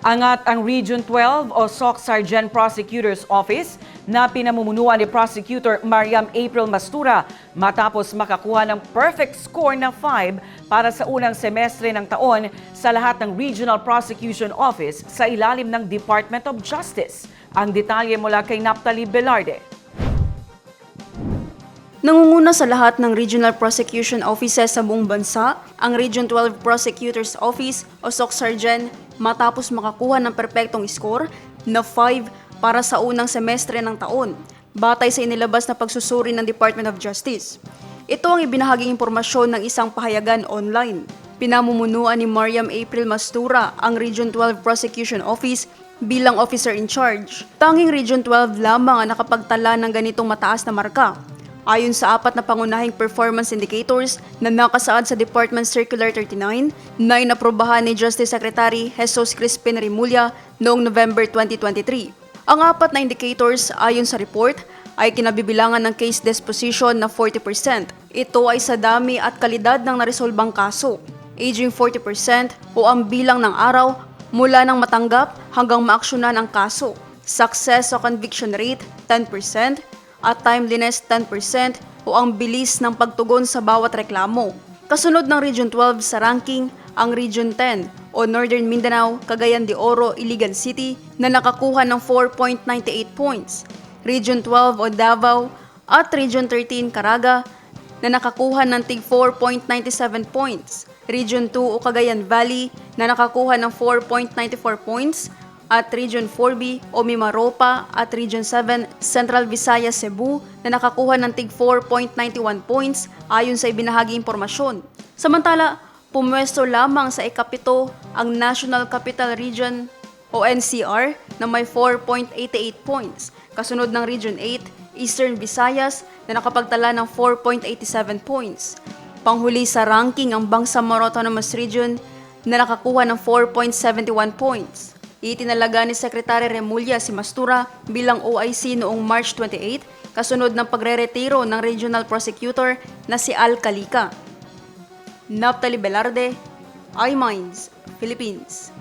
Angat ang Region 12 o SOC Sergeant Prosecutor's Office na pinamumunuan ni Prosecutor Mariam April Mastura matapos makakuha ng perfect score na 5 para sa unang semestre ng taon sa lahat ng Regional Prosecution Office sa ilalim ng Department of Justice. Ang detalye mula kay Naptali Velarde. Nangunguna sa lahat ng Regional Prosecution Offices sa buong bansa, ang Region 12 Prosecutor's Office o SOC Sergeant matapos makakuha ng perpektong score na 5 para sa unang semestre ng taon, batay sa inilabas na pagsusuri ng Department of Justice. Ito ang ibinahaging impormasyon ng isang pahayagan online. Pinamumunuan ni Mariam April Mastura ang Region 12 Prosecution Office bilang officer in charge. Tanging Region 12 lamang ang nakapagtala ng ganitong mataas na marka. Ayon sa apat na pangunahing performance indicators na nakasaad sa Department Circular 39 na inaprobahan ni Justice Secretary Jesus Crispin Rimulya noong November 2023. Ang apat na indicators ayon sa report ay kinabibilangan ng case disposition na 40%. Ito ay sa dami at kalidad ng naresolbang kaso, aging 40% o ang bilang ng araw mula nang matanggap hanggang maaksyonan ang kaso, success o conviction rate 10%, at timeliness 10% o ang bilis ng pagtugon sa bawat reklamo. Kasunod ng Region 12 sa ranking, ang Region 10 o Northern Mindanao, Cagayan de Oro, Iligan City na nakakuha ng 4.98 points. Region 12 o Davao at Region 13 Caraga na nakakuha ng tig 4.97 points. Region 2 o Cagayan Valley na nakakuha ng 4.94 points at Region 4B o Mimaropa at Region 7 Central Visayas Cebu na nakakuha ng tig 4.91 points ayon sa ibinahagi impormasyon. Samantala, pumwesto lamang sa ikapito ang National Capital Region o NCR na may 4.88 points. Kasunod ng Region 8, Eastern Visayas na nakapagtala ng 4.87 points. Panghuli sa ranking ang Bangsamoro Autonomous Region na nakakuha ng 4.71 points. Itinalaga ni Secretary Remulla si Mastura bilang OIC noong March 28 kasunod ng pagre-retiro ng Regional Prosecutor na si Al Calica. Naptali Velarde, iMinds, Philippines.